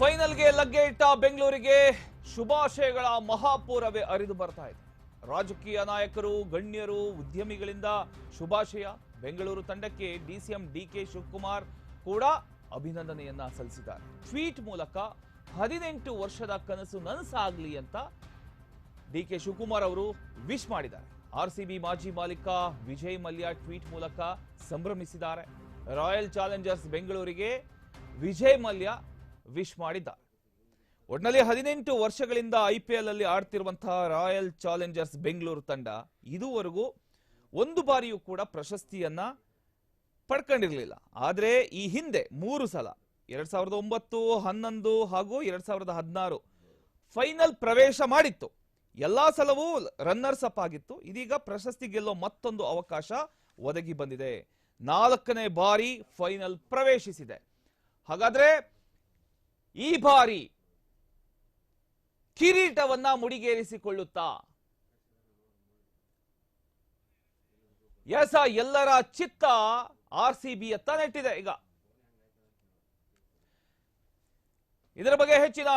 ಫೈನಲ್ಗೆ ಲಗ್ಗೆ ಇಟ್ಟ ಬೆಂಗಳೂರಿಗೆ ಶುಭಾಶಯಗಳ ಮಹಾಪೂರವೇ ಅರಿದು ಬರ್ತಾ ಇದೆ. ರಾಜಕೀಯ ನಾಯಕರು, ಗಣ್ಯರು, ಉದ್ಯಮಿಗಳಿಂದ ಶುಭಾಶಯ. ಬೆಂಗಳೂರು ತಂಡಕ್ಕೆ ಡಿಸಿಎಂ ಡಿಕೆ ಶಿವಕುಮಾರ್ ಕೂಡ ಅಭಿನಂದನೆಯನ್ನ ಸಲ್ಲಿಸಿದ್ದಾರೆ. ಟ್ವೀಟ್ ಮೂಲಕ ಹದಿನೆಂಟು ವರ್ಷದ ಕನಸು ನನಸಾಗ್ಲಿ ಅಂತ ಡಿ ಕೆ ಶಿವಕುಮಾರ್ ಅವರು ವಿಶ್ ಮಾಡಿದ್ದಾರೆ. ಆರ್ ಸಿ ಬಿ ಮಾಜಿ ಮಾಲೀಕ ವಿಜಯ್ ಮಲ್ಯ ಟ್ವೀಟ್ ಮೂಲಕ ಸಂಭ್ರಮಿಸಿದ್ದಾರೆ. ರಾಯಲ್ ಚಾಲೆಂಜರ್ಸ್ ಬೆಂಗಳೂರಿಗೆ ವಿಜಯ್ ಮಲ್ಯ ವಿಶ್ ಮಾಡಿದ್ದಾರೆ ಒಟ್ನಲ್ಲಿ ಹದಿನೆಂಟು ವರ್ಷಗಳಿಂದ ಐ ಪಿ ಎಲ್ ಅಲ್ಲಿ ಆಡ್ತಿರುವಂತಹ ರಾಯಲ್ ಚಾಲೆಂಜರ್ಸ್ ಬೆಂಗಳೂರು ತಂಡ ಇದುವರೆಗೂ ಒಂದು ಬಾರಿಯೂ ಕೂಡ ಪ್ರಶಸ್ತಿಯನ್ನ ಪಡ್ಕೊಂಡಿರಲಿಲ್ಲ. ಆದರೆ ಈ ಹಿಂದೆ ಮೂರು ಸಲ, ಎರಡ್ ಸಾವಿರದ ಒಂಬತ್ತು, ಹನ್ನೊಂದು ಹಾಗೂ ಎರಡ್ ಸಾವಿರದ ಹದಿನಾರು ಫೈನಲ್ ಪ್ರವೇಶ ಮಾಡಿತ್ತು. ಎಲ್ಲಾ ಸಲವೂ ರನ್ನರ್ಸ್ ಅಪ್ ಆಗಿತ್ತು. ಇದೀಗ ಪ್ರಶಸ್ತಿ ಗೆಲ್ಲೋ ಮತ್ತೊಂದು ಅವಕಾಶ ಒದಗಿ ಬಂದಿದೆ. ನಾಲ್ಕನೇ ಬಾರಿ ಫೈನಲ್ ಪ್ರವೇಶಿಸಿದೆ. ಹಾಗಾದ್ರೆ ಈ ಬಾರಿ ಕಿರೀಟವನ್ನ ಮುಡಿಗೇರಿಸಿಕೊಳ್ಳುತ್ತಾ ಎಸ ಎಲ್ಲರ ಚಿತ್ತ ಆರ್ ಸಿ ಬಿಯತ್ತ ನೆಟ್ಟಿದೆ ಈಗ. ಇದರ ಬಗ್ಗೆ ಹೆಚ್ಚಿನ